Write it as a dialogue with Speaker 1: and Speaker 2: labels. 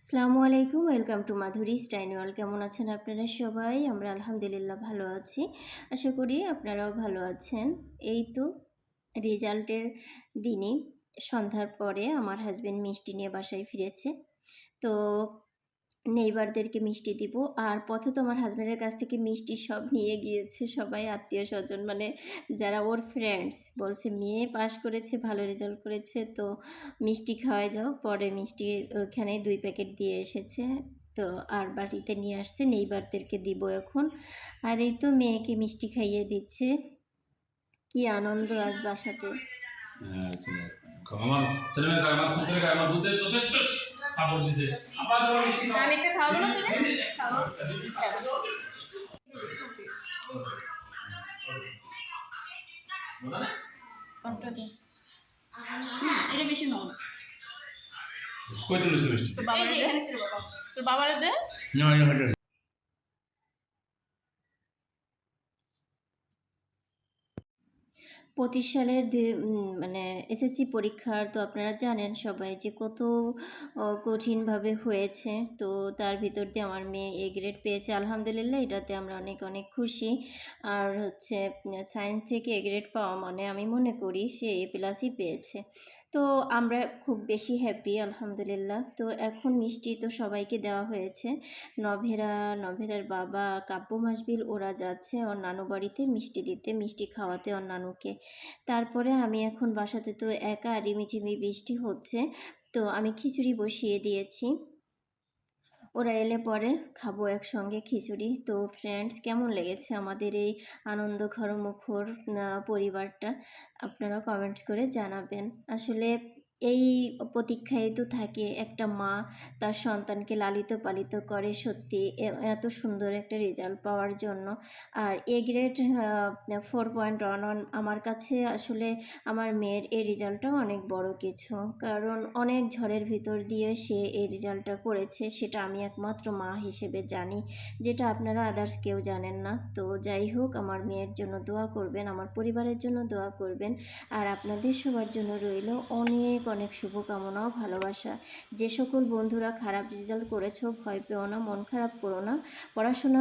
Speaker 1: আসসালামু আলাইকুম, welcome to মাধুরী স্টাইনওয়াল কেমন আছেন আপনারা সবাই? আমরা আলহামদুলিল্লাহ ভালো আছি। আশা করি আপনারাও ভালো আছেন। এই তো রেজাল্টের দিনই সন্ধ্যার পরে আমার হাজব্যান্ড মিষ্টি নিয়ে বাসায় ফিরেছে। তো নেইবারদেরকে মিষ্টি দিব। আর পথে তো আমার হাজব্যান্ডের কাছ থেকে মিষ্টি সব নিয়ে গিয়েছে সবাই, আত্মীয় স্বজন। মানে যারা ওর ফ্রেন্ডস বলছে, মেয়ে পাস করেছে, ভালো রেজাল্ট করেছে, তো মিষ্টি খাওয়াই যাও। পরে মিষ্টি ওখানে দুই প্যাকেট দিয়ে এসেছে। তো আর বাড়িতে নিয়ে আসছে নেইবারদেরকে দিব এখন। আর এই তো মেয়েকে মিষ্টি খাইয়ে দিচ্ছে। কি আনন্দ আজ বাসাতে।
Speaker 2: হ্যাঁ
Speaker 3: আমি একটা খাওয়াবো না তোরে? এটা বেশি নাও
Speaker 4: কই
Speaker 3: তোর বাবা এখানে ছিল বাবা। তোর বাবারে দে।
Speaker 2: না।
Speaker 1: পঁচিশ সালের মানে এসএসসি পরীক্ষার তো আপনারা জানেন সবাই যে কত কঠিনভাবে হয়েছে। তো তার ভিতর দিয়ে আমার মেয়ে এ গ্রেড পেয়েছে। আলহামদুলিল্লাহ, এটাতে আমরা অনেক অনেক খুশি। আর হচ্ছে সায়েন্স থেকে এ গ্রেড পাওয়া মানে আমি মনে করি সে এ প্লাসই পেয়েছে। তো আমরা খুব বেশি হ্যাপি আলহামদুলিল্লাহ। তো এখন মিষ্টি তো সবাইকে দেওয়া হয়েছে। নভেরা, নভেরার বাবা, কাব্য মাসবিল, ওরা যাচ্ছে ওর নানু বাড়িতে মিষ্টি দিতে, মিষ্টি খাওয়াতে ওর নানুকে তারপরে আমি এখন বাসাতে তো একা রিমিঝিমি বৃষ্টি হচ্ছে। তো আমি খিচুড়ি বসিয়ে দিয়েছি। ওরা এলে পরে খাব একসঙ্গে খিচুড়ি। তো ফ্রেন্ডস কেমন লেগেছে আমাদের এই আনন্দ মুখর পরিবারটা? আপনারা কমেন্টস করে জানাবেন। আসলে এই প্রতীক্ষায় তো থাকে একটা মা তার সন্তানকে লালিত পালিত করে সত্যি এত সুন্দর একটা রেজাল্ট পাওয়ার জন্য। আর A grade four point one one আমার কাছে আসলে আমার মেয়ের এই রেজাল্টটাও অনেক বড় কিছু। কারণ অনেক ঝড়ের ভিতর দিয়ে সে এই রেজাল্টটা করেছে, সেটা আমি একমাত্র মা হিসেবে জানি, যেটা আপনারা আদার্স কেউ জানেন না। তো যাই হোক, আমার মেয়ের জন্য দোয়া করবেন, আমার পরিবারের জন্য দোয়া করবেন। আর আপনাদের সবার জন্য রইল অনেক অনেক শুভকামনা ও ভালোবাসা। যে সকল বন্ধুরা খারাপ রেজাল্ট করেছ, ভয় পেও না, মন খারাপ করো না। পড়াশোনা